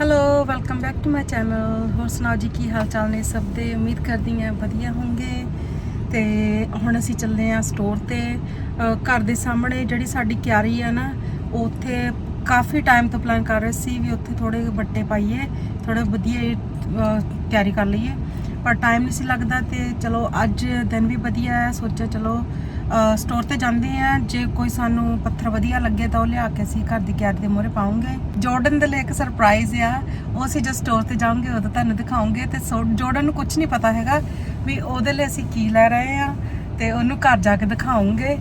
Hello welcome back to my channel ਹੋਰ ਸੁਣਾਓ ਜੀ, ਕੀ ਹਾਲ ਚਾਲ ਨੇ? ਸਭ ਦੇ ਉਮੀਦ ਕਰਦੀ ਹਾਂ ਵਧੀਆ ਹੋਣਗੇ। ਤੇ ਹੁਣ ਅਸੀਂ ਚੱਲੇ ਆ ਸਟੋਰ ਤੇ। ਘਰ ਦੇ ਸਾਹਮਣੇ ਜਿਹੜੀ ਸਾਡੀ ਕਿਆਰੀ ਆ ਨਾ, ਉੱਥੇ ਕਾਫੀ ਟਾਈਮ ਤੋਂ ਪਲਾਨ ਕਰ ਰਹੇ ਸੀ ਵੀ ਉੱਥੇ ਥੋੜੇ ਵੱਟੇ ਪਾਈਏ ਥੋੜੇ ਵਧੀਆ ਤਿਆਰੀ ਕਰ ਲਈਏ। ਪਰ ਟਾਈਮ ਨਹੀਂ ਸੀ ਲੱਗਦਾ ਤੇ ਚਲੋ ਅੱਜ ਦਿਨ ਵੀ ਵਧੀਆ ਹੈ, ਸੋਚਿਆ ਚਲੋ ਸਟੋਰ ਤੇ ਜਾਂਦੇ ਆ। ਜੇ ਕੋਈ ਸਾਨੂੰ ਪੱਥਰ ਵਧੀਆ ਲੱਗੇ ਤਾਂ ਉਹ ਲਿਆ ਕੇ ਅਸੀਂ ਘਰ ਦੀ ਕਿਆਰੀ ਦੇ ਮੂਹਰੇ ਪਾਉਂਗੇ। ਜਾਰਡਨ ਦੇ ਲਈ ਇੱਕ ਸਰਪ੍ਰਾਈਜ਼ ਆ। ਉਹ ਅਸੀਂ ਜਦ ਸਟੋਰ ਤੇ ਜਾਵਾਂਗੇ ਉਦੋਂ ਤੁਹਾਨੂੰ ਦਿਖਾਉਂਗੇ ਤੇ ਸੋ- ਜਾਰਡਨ ਨੂੰ ਕੁਝ ਨਹੀਂ ਪਤਾ ਹੈਗਾ ਵੀ ਉਹਦੇ ਲਈ ਅਸੀਂ ਕੀ ਲੈ ਰਹੇ ਆ ਤੇ ਉਹਨੂੰ ਘਰ ਜਾ ਕੇ ਦਿਖਾਉਂਗੇ।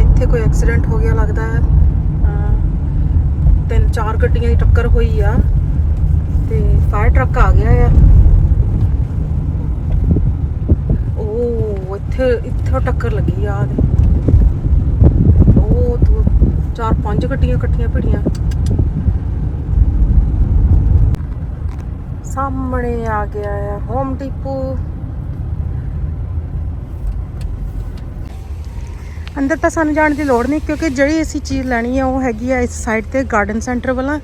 ਇੱਥੇ ਕੋਈ ਐਕਸੀਡੈਂਟ ਹੋ ਗਿਆ ਲੱਗਦਾ ਹੈ। ਤਿੰਨ ਚਾਰ ਗੱਡੀਆਂ ਦੀ ਟੱਕਰ ਹੋਈ ਆ ਤੇ ਫਾਇਰ ਟਰੱਕ ਆ ਗਿਆ ਆ ਉਹ ਇੱਥੇ ਇੱਥੇ ਟੱਕਰ ਲੱਗੀ ਆ ਦੇ ਉਹ ਦੋ, ਚਾਰ, ਪੰਜ ਗੱਡੀਆਂ ਇਕੱਠੀਆਂ ਭਿੜੀਆਂ। ਸਾਹਮਣੇ ਆ ਗਿਆ ਆ ਹੋਮ ਡਿਪੂ ਅੰਦਰ ਤਾਂ ਸਾਨੂੰ ਜਾਣ ਦੀ ਲੋੜ ਨਹੀਂ, ਕਿਉਂਕਿ ਜਿਹੜੀ ਅਸੀਂ ਚੀਜ਼ ਲੈਣੀ ਹੈ ਉਹ ਹੈਗੀ ਆ ਇਸ ਸਾਈਡ ਤੇ ਗਾਰਡਨ ਸੈਂਟਰ ਵਾਲਾ।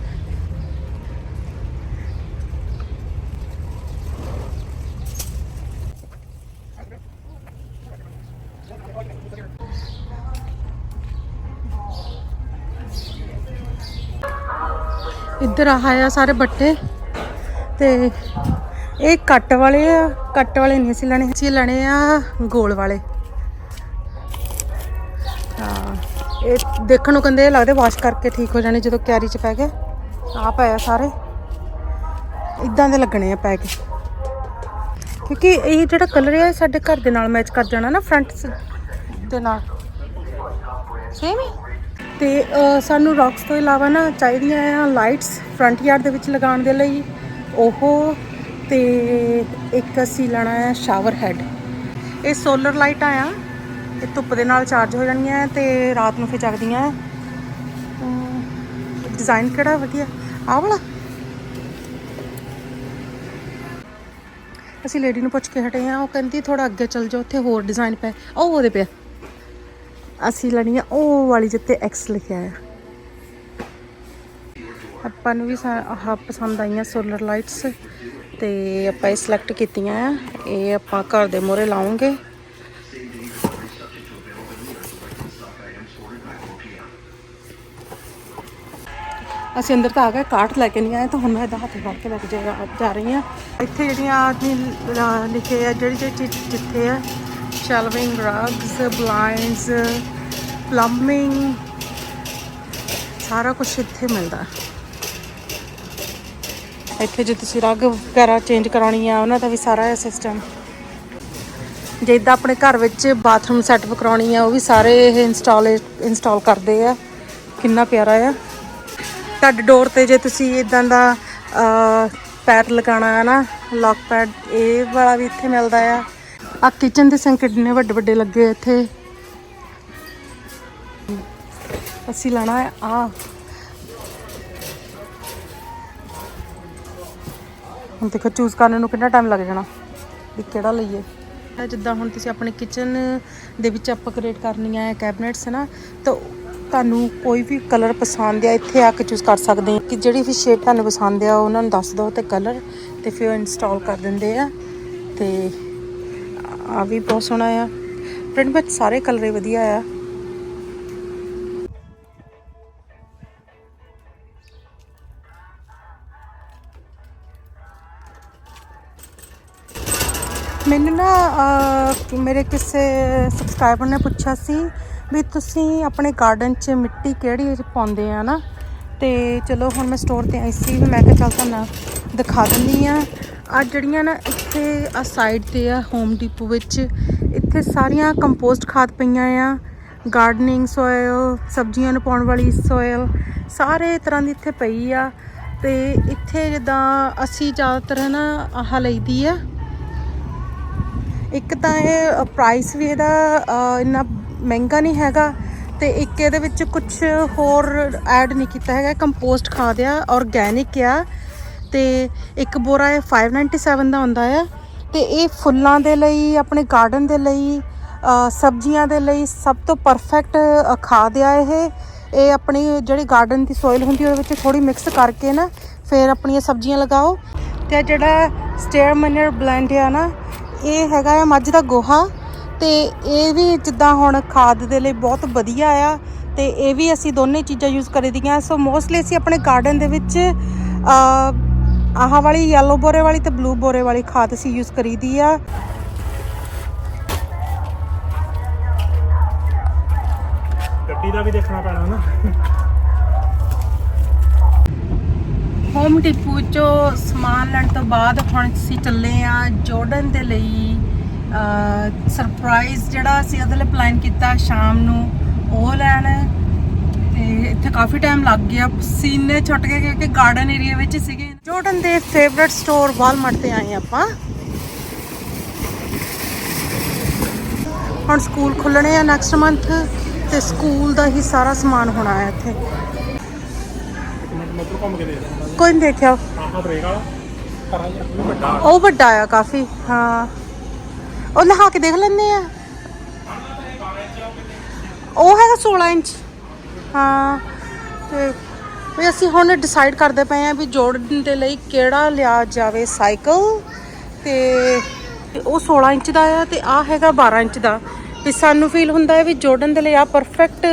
ਇੱਧਰ ਆਹ ਸਾਰੇ ਬੱਟੇ ਤੇ ਇਹ ਕੱਟ ਵਾਲੇ ਆ, ਕੱਟ ਵਾਲੇ ਨਹੀਂ ਅਸੀਂ ਲੈਣੇ ਅਸੀਂ ਲੈਣੇ ਆ ਗੋਲ ਵਾਲੇ। ਹਾਂ, ਇਹ ਦੇਖਣ ਨੂੰ ਕਹਿੰਦੇ ਲੱਗਦੇ ਵਾਸ਼ ਕਰਕੇ ਠੀਕ ਹੋ ਜਾਣੇ ਜਦੋਂ ਕਿਆਰੀ ਚ ਪੈ ਗਏ। ਆ ਪਏ ਆ ਸਾਰੇ। ਇਦਾਂ ਦੇ ਲੱਗਣੇ ਆ ਪੈ ਕੇ ਕਿਉਂਕਿ ਇਹ ਜਿਹੜਾ ਕਲਰ ਹੈ ਸਾਡੇ ਘਰ ਦੇ ਨਾਲ ਮੈਚ ਕਰ ਜਾਣਾ ਨਾ ਫਰੰਟ ਦੇ ਨਾਲ। ਸੇਮ ਹੀ। ਤੇ ਸਾਨੂੰ ਰੌਕਸ ਤੋਂ ਇਲਾਵਾ ਨਾ ਚਾਹੀਦੀਆਂ ਆ ਲਾਈਟਸ ਫਰੰਟ ਯਾਰਡ ਦੇ ਵਿੱਚ ਲਗਾਉਣ ਦੇ ਲਈ। ਉਹ, ਤੇ ਇੱਕ ਅਸੀਂ ਲੈਣਾ ਆ ਸ਼ਾਵਰ ਹੈਡ ਇਹ ਸੋਲਰ ਲਾਈਟਾਂ ਆ ਇਹ ਧੁੱਪ ਦੇ ਨਾਲ ਚਾਰਜ ਹੋ ਜਾਣੀਆਂ ਤੇ ਰਾਤ ਨੂੰ ਫਿਰ ਜਗਦੀਆਂ ਡਿਜ਼ਾਈਨ ਕਿਹੜਾ ਵਧੀਆ? ਆਹ ਵਾਲਾ। ਅਸੀਂ ਲੇਡੀ ਨੂੰ ਪੁੱਛ ਕੇ ਹਟੇ ਆ। ਉਹ ਕਹਿੰਦੀ ਥੋੜਾ ਅੱਗੇ ਚੱਲ ਜਾਓ, ਉੱਥੇ ਹੋਰ ਡਿਜ਼ਾਈਨ ਪਏ ਉਹ ਉਹਦੇ ਪਿਆ। ਅਸੀਂ ਲੈਣੀ ਆ ਉਹ ਵਾਲੀ ਜਿੱਤੇ ਐਕਸ ਲਿਖਿਆ ਆ। ਆਪਾਂ ਨੂੰ ਵੀ ਆਹ ਪਸੰਦ ਆਈਆਂ ਸੋਲਰ ਲਾਈਟਸ ਤੇ ਆਪਾਂ ਇਹ ਸਿਲੈਕਟ ਕੀਤੀਆਂ ਆ। ਇਹ ਆਪਾਂ ਘਰ ਦੇ ਮੂਹਰੇ ਲਾਉਂਗੇ। ਅਸੀਂ ਅੰਦਰ ਤਾਂ ਆ ਗਏ ਕਾਰਟ ਲੈ ਕੇ ਨਹੀਂ ਆਏ, ਤਾਂ ਹੁਣ ਮੈਂ ਇਹਦਾ ਹੱਥ ਫੜ ਕੇ ਲੈ ਕੇ ਜਾ ਰਹੀ ਹਾਂ ਇੱਥੇ ਜਿਹੜੀਆਂ ਆਦਮੀ ਲਿਖੇ ਆ ਜਿਹੜੀ ਜਿਹੜੀ ਚੀਜ਼ ਜਿੱਥੇ ਆ ਸ਼ੈਲਵਿੰਗ ਰਗਸ ਬਲਾਈਂਡਸ ਪਲੰਬਿੰਗ ਸਾਰਾ ਕੁਝ ਇੱਥੇ ਮਿਲਦਾ। ਇੱਥੇ ਜੇ ਤੁਸੀਂ ਰਗ ਵਗੈਰਾ ਚੇਂਜ ਕਰਾਉਣੀ ਆ, ਉਹਨਾਂ ਦਾ ਵੀ ਸਾਰਾ ਹੈ ਸਿਸਟਮ ਜੇ ਇੱਦਾਂ ਆਪਣੇ ਘਰ ਵਿੱਚ ਬਾਥਰੂਮ ਸੈਟਅਪ ਕਰਾਉਣੀ ਆ, ਉਹ ਵੀ ਸਾਰੇ ਇਹ ਇੰਸਟਾਲ ਇੰਸਟਾਲ ਕਰਦੇ ਆ। ਕਿੰਨਾ ਪਿਆਰਾ ਆ। ਤੁਹਾਡੇ ਡੋਰ ਤੇ ਜੇ ਤੁਸੀਂ ਇਦਾਂ ਦਾ ਪੈਡ ਪੈਰ ਲਗਾਉਣਾ ਹੈ ਨਾ ਲੌਕ ਪੈਡ ਇਹ ਵਾਲਾ ਵੀ ਇੱਥੇ ਮਿਲਦਾ ਆ। ਆ ਕਿਚਨ ਦੇ ਸਿੰਕ ਕਿੰਨੇ ਵੱਡੇ ਵੱਡੇ ਲੱਗੇ ਇੱਥੇ। ਅਸੀਂ ਲੈਣਾ ਹੈ, ਆ। ਹੁਣ ਦੇਖੋ ਚੂਜ਼ ਕਰਨ ਨੂੰ ਕਿੰਨਾ ਟਾਈਮ ਲੱਗ ਜਾਣਾ, ਵੀ ਕਿਹੜਾ ਲਈਏ। ਜਿੱਦਾਂ ਹੁਣ ਤੁਸੀਂ ਆਪਣੇ ਕਿਚਨ ਦੇ ਵਿੱਚ ਅਪਗ੍ਰੇਡ ਕਰਨੀਆਂ ਹੈ ਕੈਬਨਿਟਸ ਨਾ, ਤਾਂ ਤੁਹਾਨੂੰ ਕੋਈ ਵੀ ਕਲਰ ਪਸੰਦ ਆ, ਇੱਥੇ ਆ ਕੇ ਚੂਜ਼ ਕਰ ਸਕਦੇ ਆ ਕਿ ਜਿਹੜੀ ਵੀ ਸ਼ੇਪ ਤੁਹਾਨੂੰ ਪਸੰਦ ਆ, ਉਹਨਾਂ ਨੂੰ ਦੱਸ ਦਿਓ ਤੇ ਕਲਰ ਤੇ ਫਿਰ ਇੰਸਟਾਲ ਕਰ ਦਿੰਦੇ ਆ। ਤੇ ਆ ਵੀ ਬਹੁਤ ਸੋਹਣਾ ਆ। ਪ੍ਰਿੰਟ ਵਿੱਚ ਸਾਰੇ ਕਲਰ ਵਧੀਆ ਆ। ਮੈਨੂੰ ਨਾ ਮੇਰੇ ਕਿਸੇ ਸਬਸਕ੍ਰਾਈਬਰ ਨੇ ਪੁੱਛਿਆ ਸੀ ਵੀ ਤੁਸੀਂ ਆਪਣੇ ਗਾਰਡਨ 'ਚ ਮਿੱਟੀ ਕਿਹੜੀ ਪਾਉਂਦੇ ਆ ਨਾ? ਤੇ ਚਲੋ ਹੁਣ ਮੈਂ ਸਟੋਰ ਤੇ ਆਈ ਸੀ ਵੀ ਮੈਂ ਕਿਹਾ ਚੱਲ ਤੁਹਾਨੂੰ ਦਿਖਾ ਦਿੰਦੀ ਆ। ਆ ਜਿਹੜੀਆਂ ਨਾ ਇੱਥੇ ਆ ਸਾਈਡ ਤੇ ਆ ਹੋਮ ਡਿਪੂ ਵਿੱਚ, ਇੱਥੇ ਸਾਰੀਆਂ ਕੰਪੋਸਟ ਖਾਦ ਪਈਆਂ ਆ ਗਾਰਡਨਿੰਗ ਸੋਇਲ ਸਬਜ਼ੀਆਂ ਨੂੰ ਪਾਉਣ ਵਾਲੀ ਸੋਇਲ ਸਾਰੇ ਤਰ੍ਹਾਂ ਦੀ ਇੱਥੇ ਪਈ ਆ। ਤੇ ਇੱਥੇ ਜਿੱਦਾਂ ਅਸੀਂ ਜ਼ਿਆਦਾਤਰ ਨਾ ਆਹ ਲਈਦੀ ਆ। ਇੱਕ ਤਾਂ ਇਹ ਪ੍ਰਾਈਸ ਵੀ ਇਹਦਾ ਇੰਨਾ ਮਹਿੰਗਾ ਨਹੀਂ ਹੈਗਾ ਤੇ ਇੱਕ ਇਹਦੇ ਵਿੱਚ ਕੁਝ ਹੋਰ ਐਡ ਨਹੀਂ ਕੀਤਾ ਹੈਗਾ। ਕੰਪੋਸਟ ਖਾਦ ਆ ਆਰਗੈਨਿਕ ਆ। ਤੇ ਇੱਕ ਬੋਰਾ ਇਹ 597 ਦਾ ਹੁੰਦਾ ਆ। ਤੇ ਇਹ ਫੁੱਲਾਂ ਦੇ ਲਈ, ਆਪਣੇ ਗਾਰਡਨ ਦੇ ਲਈ ਸਬਜ਼ੀਆਂ ਦੇ ਲਈ ਸਭ ਤੋਂ ਪਰਫੈਕਟ ਖਾਦ ਆ ਇਹ। ਇਹ ਆਪਣੀ ਜਿਹੜੀ ਗਾਰਡਨ ਦੀ ਸੋਇਲ ਹੁੰਦੀ ਉਹਦੇ ਵਿੱਚ ਥੋੜੀ ਮਿਕਸ ਕਰਕੇ ਨਾ ਫਿਰ ਆਪਣੀਆਂ ਸਬਜ਼ੀਆਂ ਲਗਾਓ। ਤੇ ਜਿਹੜਾ ਸਟੇਅਰ ਮਨਰ ਬਲੈਂਡ ਆ ਨਾ, ਇਹ ਹੈਗਾ ਆ ਮੱਝ ਦਾ ਗੋਹਾ। ਤੇ ਇਹ ਵੀ ਜਿੱਦਾਂ ਹੁਣ ਖਾਦ ਦੇ ਲਈ ਬਹੁਤ ਵਧੀਆ ਆ, ਤੇ ਇਹ ਵੀ ਅਸੀਂ ਦੋਨੇ ਚੀਜ਼ਾਂ ਯੂਜ਼ ਕਰੀਦੀਆਂ ਸੋ ਮੋਸਟਲੀ ਅਸੀਂ ਆਪਣੇ ਗਾਰਡਨ ਦੇ ਵਿੱਚ ਆਹ ਵਾਲੀ ਯੈਲੋ ਬੋਰੇ ਵਾਲੀ ਤੇ ਬਲੂ ਬੋਰੇ ਵਾਲੀ ਖਾਦ ਅਸੀਂ ਯੂਜ਼ ਕਰੀਦੀ ਆ। ਗੱਡੀ ਦਾ ਵੀ ਦੇਖਣਾ ਪੈਣਾ ਨਾ। ਹੋਮ ਡਿਪੂ ਚੋਂ ਸਮਾਨ ਲੈਣ ਤੋਂ ਬਾਅਦ ਹੁਣ ਅਸੀਂ ਚੱਲੇ ਆ ਜਾਰਡਨ ਦੇ ਲਈ ਸਰਪ੍ਰਾਈਜ਼ ਜਿਹੜਾ ਅਸੀਂ ਉਹਦੇ ਲਈ ਪਲਾਨ ਕੀਤਾ ਸ਼ਾਮ ਨੂੰ ਉਹ ਲੈਣ। ਤੇ ਇੱਥੇ ਕਾਫੀ ਟਾਈਮ ਲੱਗ ਗਿਆ। ਸੀਨੇ ਛੁੱਟ ਗਏ ਕਿਉਂਕਿ ਗਾਰਡਨ ਏਰੀਆ ਵਿੱਚ ਸੀਗੇ। ਜਾਰਡਨ ਦੇ ਫੇਵਰਿਟ ਸਟੋਰ ਵਾਲਮਾਰਟ ਤੇ ਆਏ ਆਪਾਂ। ਹੁਣ ਸਕੂਲ ਖੁੱਲਣੇ ਆ ਨੈਕਸਟ ਮੰਥ ਤੇ ਸਕੂਲ ਦਾ ਹੀ ਸਾਰਾ ਸਮਾਨ ਹੋਣਾ ਹੈ ਇੱਥੇ। ਕੋਈ ਨਹੀਂ ਦੇਖਿਆ। ਉਹ ਵੱਡਾ ਉਹ ਵੱਡਾ ਆ ਕਾਫੀ, ਹਾਂ। ਉਹ ਲਹਾ ਕੇ ਦੇਖ ਲੈਂਦੇ ਆ। ਉਹ ਹੈਗਾ 16 ਇੰਚ। ਹਾਂ, ਤੇ ਵੀ ਅਸੀਂ ਹੁਣ ਡਿਸਾਈਡ ਕਰਦੇ ਪਏ ਆ ਵੀ ਜੋੜਨ ਦੇ ਲਈ ਕਿਹੜਾ ਲਿਆ ਜਾਵੇ ਸਾਈਕਲ ਤੇ ਉਹ 16 ਇੰਚ ਦਾ ਆ ਤੇ ਆ ਹੈਗਾ 12 ਇੰਚ ਦਾ। ਵੀ ਸਾਨੂੰ ਫੀਲ ਹੁੰਦਾ ਹੈ ਵੀ ਜੋੜਨ ਦੇ ਲਈ ਆ ਪਰਫੈਕਟ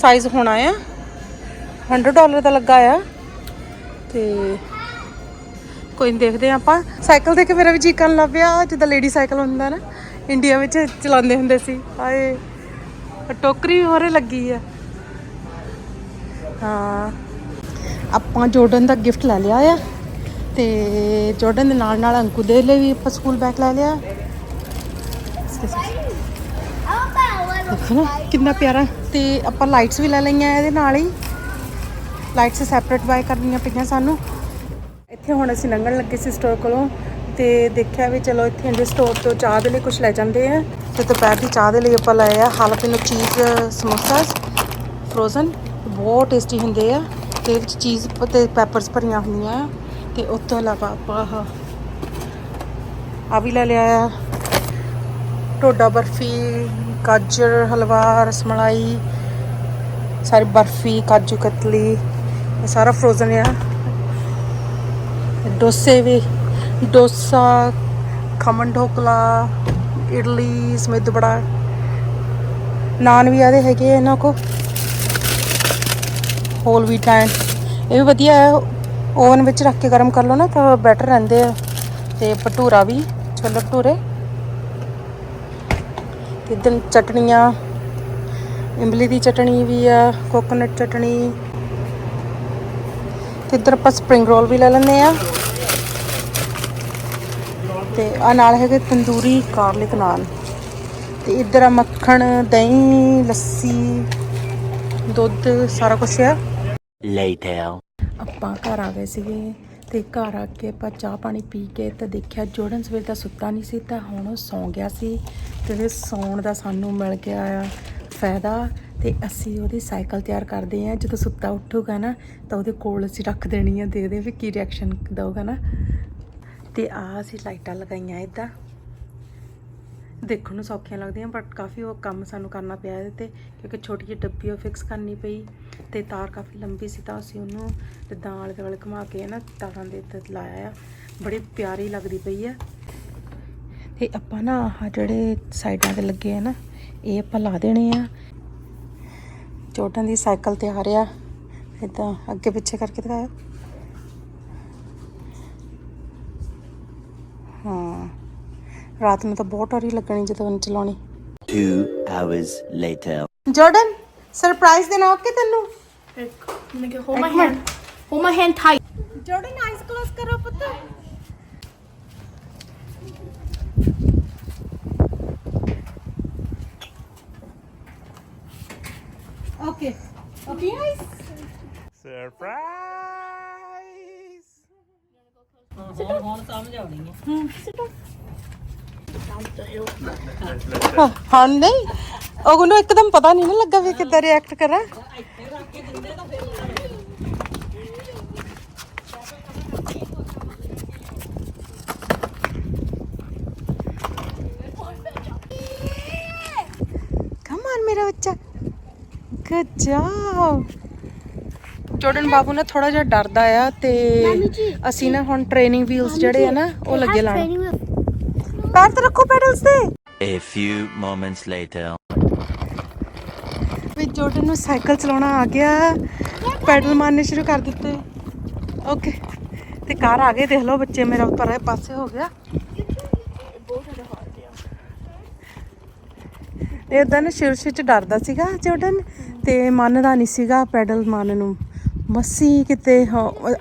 ਸਾਈਜ਼ ਹੋਣਾ ਆ। 100 ਡਾਲਰ ਦਾ ਲੱਗਾ ਆ। ਤੇ ਕੋਈ ਨਹੀਂ ਦੇਖਦੇ ਹਾਂ ਆਪਾਂ। ਸਾਈਕਲ ਦੇਖ ਕੇ ਮੇਰਾ ਵੀ ਜੀ ਕਰਨ ਲੱਗ ਪਿਆ ਜਿੱਦਾਂ ਲੇਡੀ ਸਾਈਕਲ ਹੁੰਦਾ ਨਾ ਇੰਡੀਆ ਵਿੱਚ ਚਲਾਉਂਦੇ ਹੁੰਦੇ ਸੀ। ਹਾਏ, ਟੋਕਰੀ ਵੀ ਹੋਰੇ ਲੱਗੀ ਆ। ਹਾਂ। ਆਪਾਂ ਜੋਰਡਨ ਦਾ ਗਿਫਟ ਲੈ ਲਿਆ ਆ ਤੇ ਜੋਰਡਨ ਦੇ ਨਾਲ ਨਾਲ ਅੰਕੂ ਦੇ ਲਈ ਵੀ ਆਪਾਂ ਸਕੂਲ ਬੈਗ ਲੈ ਲਿਆ। ਦੇਖੋ ਨਾ ਕਿੰਨਾ ਪਿਆਰਾ। ਤੇ ਆਪਾਂ ਲਾਈਟਸ ਵੀ ਲੈ ਲਈਆਂ ਇਹਦੇ ਨਾਲ ਹੀ। ਲਾਈਟਸ ਸੈਪਰੇਟ ਬਾਏ ਕਰਨੀਆਂ ਪਈਆਂ ਸਾਨੂੰ। ਇੱਥੇ ਹੁਣ ਅਸੀਂ ਲੰਘਣ ਲੱਗੇ ਸੀ ਸਟੋਰ ਕੋਲੋਂ ਤੇ ਦੇਖਿਆ ਵੀ ਚਲੋ ਇੱਥੇ ਇੰਡੇ ਸਟੋਰ ਤੋਂ ਚਾਹ ਦੇ ਲਈ ਕੁਝ ਲੈ ਜਾਂਦੇ ਆ। ਤੇ ਦੁਪਹਿਰ ਦੀ ਚਾਹ ਦੇ ਲਈ ਆਪਾਂ ਲਏ ਆ ਹਾਲਪੀਨੋ ਚੀਜ਼ ਸਮੋਸਾਸ ਫਰੋਜ਼ਨ ਬਹੁਤ ਟੇਸਟੀ ਹੁੰਦੇ ਆ ਤੇ ਵਿੱਚ ਚੀਜ਼ ਤੇ ਪੈਪਰਸ ਭਰੀਆਂ ਹੁੰਦੀਆਂ ਆ ਤੇ ਉਸ ਤੋਂ ਇਲਾਵਾ ਆਪਾਂ ਆ ਵੀ ਲੈ ਲਿਆ ਆ। ਟੋਡਾ ਬਰਫੀ, ਗਾਜਰ, ਹਲਵਾ ਰਸਮਲਾਈ ਸਾਰੀ ਬਰਫੀ, ਕਾਜੂ ਕਤਲੀ, ਇਹ ਸਾਰਾ ਫਰੋਜ਼ਨ ਆ। ਡੋਸੇ ਵੀ, ਡੋਸਾ ਖਮਨ ਢੋਕਲਾ, ਇਡਲੀ ਸਮੇਤ ਬੜਾ। ਨਾਨ ਵੀ ਆਦੇ ਹੈਗੇ ਆ ਇਹਨਾਂ ਕੋ ਹੋਲ ਵੀਟ ਐਂਡ ਇਹ ਵੀ ਵਧੀਆ ਹੈ। ਓਵਨ ਵਿੱਚ ਰੱਖ ਕੇ ਗਰਮ ਕਰ ਲਓ ਨਾ, ਤਾਂ ਬੈਟਰ ਰਹਿੰਦੇ ਆ। ਤੇ ਭਟੂਰਾ ਵੀ, ਛੋਲੇ ਭਟੂਰੇ। ਤੇ ਇੱਧਰ ਚਟਣੀਆਂ। ਇਮਲੀ ਦੀ ਚਟਣੀ ਵੀ ਆ ਕੋਕੋਨਟ ਚਟਣੀ। ਤੇ ਇੱਧਰ ਆਪਾਂ ਸਪਰਿੰਗ ਰੋਲ ਵੀ ਲੈ ਲੈਂਦੇ ਆ। ਤੇ ਆ ਨਾਲ ਹੈਗੇ ਤੰਦੂਰੀ ਗਾਰਲਿਕ ਨਾਨ ਤੇ ਇੱਧਰ ਆ ਮੱਖਣ, ਦਹੀਂ, ਲੱਸੀ, ਦੁੱਧ, ਸਾਰਾ ਕੁਝ ਆ। Later. ਆਪਾਂ ਘਰ ਆ ਗਏ ਸੀਗੇ ਤੇ ਘਰ ਆ ਕੇ ਆਪਾਂ ਚਾਹ ਪਾਣੀ ਪੀ ਕੇ ਤਾਂ ਦੇਖਿਆ ਜੋੜਨ ਸਵੇਰ ਦਾ ਸੁੱਤਾ ਨਹੀਂ ਸੀ ਤਾਂ ਹੁਣ ਉਹ ਸੌਂ ਗਿਆ ਸੀ ਤੇ ਉਹਦੇ ਸੌਣ ਦਾ ਸਾਨੂੰ ਮਿਲ ਗਿਆ ਆ ਫਾਇਦਾ ਤੇ ਅਸੀਂ ਉਹਦੀ ਸਾਈਕਲ ਤਿਆਰ ਕਰਦੇ ਆ ਜਦੋਂ ਸੁੱਤਾ ਉੱਠੂਗਾ ਨਾ ਤਾਂ ਉਹਦੇ ਕੋਲ ਅਸੀਂ ਰੱਖ ਦੇਣੀ ਆ ਦੇਖਦੇ ਵੀ ਕੀ ਰਿਐਕਸ਼ਨ ਦਊਗਾ ਨਾ। ਤੇ ਆ ਅਸੀਂ ਲਾਈਟਾਂ ਲਗਾਈਆਂ ਇਦਾਂ। ਦੇਖਣ ਨੂੰ ਸੌਖੀਆਂ ਲੱਗਦੀਆਂ ਬਟ ਕਾਫੀ ਉਹ ਕੰਮ ਸਾਨੂੰ ਕਰਨਾ ਪਿਆ ਇਹਦੇ ਤੇ, ਕਿਉਂਕਿ ਛੋਟੀ ਜਿਹੀ ਡੱਬੀ ਉਹ ਫਿਕਸ ਕਰਨੀ ਪਈ ਤੇ ਤਾਰ ਕਾਫੀ ਲੰਬੀ ਸੀ ਤਾਂ ਅਸੀਂ ਉਹਨੂੰ ਜਿੱਦਾਂ ਆਲੇ ਦੁਆਲੇ ਘੁਮਾ ਕੇ ਨਾ ਤਾਰਾਂ ਦੇ ਉੱਤੇ ਲਾਇਆ ਆ। ਬੜੀ ਪਿਆਰੀ ਲੱਗਦੀ ਪਈ ਆ। ਤੇ ਆਪਾਂ ਨਾ ਆਹ ਜਿਹੜੇ ਸਾਈਡਾਂ ਤੇ ਲੱਗੇ ਆ ਨਾ, ਇਹ ਆਪਾਂ ਲਾ ਦੇਣੇ ਆ। ਚੋਟਾਂ ਦੀ ਸਾਈਕਲ ਤੇ ਆ। ਰਿਹਾ ਇਦਾਂ ਅੱਗੇ ਪਿੱਛੇ ਕਰਕੇ ਦਿਖਾਇਆ ਹਾਂ। ਰਾਤ ਨੂੰ ਤਾਂ ਬਹੁਤ ਡਰੀ ਲੱਗਣੀ ਜਦੋਂ ਉਹਨੇ ਚਲਾਉਣੀ Two hours later. Jordan surprise ਦੇਣਾ ਓਕੇ ਤੈਨੂੰ make it, hold my hand. Hold my hand tight. Jordan eyes close ਕਰੋ ਪੁੱਤ ਓਕੇ ਓਕੇ ਆਈਜ਼ ਸਰਪ੍ਰਾਈਜ਼ ਹਾਂ ਨਹੀਂ। ਉਹਨੂੰ ਇੱਕਦਮ ਪਤਾ ਨਹੀਂ ਨਾ ਲੱਗਾ ਵੀ ਕਿੱਦਾਂ ਰਿਐਕਟ ਕਰਾਂ। ਕਮ ਔਨ ਮੇਰਾ ਬੱਚਾ। ਗੁੱਡ ਗੁੱਡ ਜੌਬ ਜੋਰਡਨ ਬਾਬੂ ਨਾ ਥੋੜਾ ਜਿਹਾ ਡਰਦਾ ਆ ਤੇ ਅਸੀਂ ਨਾ ਹੁਣ ਟ੍ਰੇਨਿੰਗ ਵੀਲਸ ਜਿਹੜੇ ਆ ਨਾ ਉਹ ਲੱਗੇ ਲਾਣ ਪੈਰ ਤੇ ਰੱਖੋ ਪੈਡਲਸ ਤੇ। A few moments later. ਵੀ ਜੋਰਡਨ ਨੂੰ ਸਾਈਕਲ ਚਲਾਉਣਾ ਆ ਗਿਆ। ਪੈਡਲ ਮਾਰਨੇ ਸ਼ੁਰੂ ਕਰ ਦਿੱਤੇ। ਓਕੇ। ਤੇ ਕਾਰ ਆ ਗਏ ਦੇਖ ਲਓ ਬੱਚੇ ਮੇਰਾ ਉੱਪਰ ਪਾਸੇ ਹੋ ਗਿਆ। ਇਦਾਂ ਨਾ ਸ਼ੁਰੂ ਸ਼ੁਰੂ ਚ ਡਰਦਾ ਸੀਗਾ ਜੋਰਡਨ ਤੇ ਮੰਨਦਾ ਨਹੀਂ ਸੀਗਾ ਪੈਡਲ ਮਾਰਨ ਨੂੰ। ਮੱਸੀ ਕਿਤੇ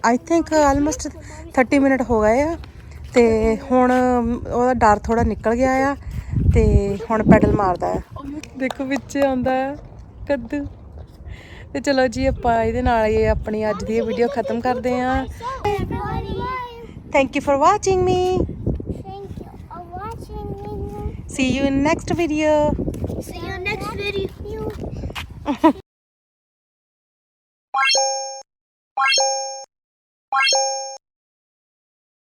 ਆਈ ਥਿੰਕ ਆਲਮੋਸਟ 30 ਮਿੰਟ ਹੋ ਗਏ ਆ। ਤੇ ਹੁਣ ਉਹਦਾ ਡਰ ਥੋੜਾ ਨਿਕਲ ਗਿਆ ਆ ਤੇ ਹੁਣ ਪੈਡਲ ਮਾਰਦਾ ਆ। ਦੇਖੋ ਵਿੱਚ ਆਉਂਦਾ ਆ ਕੱਦੂ। ਤੇ ਚਲੋ ਜੀ ਆਪਾਂ ਇਹਦੇ ਨਾਲ ਇਹ ਆਪਣੀ ਅੱਜ ਦੀ ਵੀਡੀਓ ਖਤਮ ਕਰਦੇ ਆ thank you for watching me thank you for watching me. See you in next video See you next video.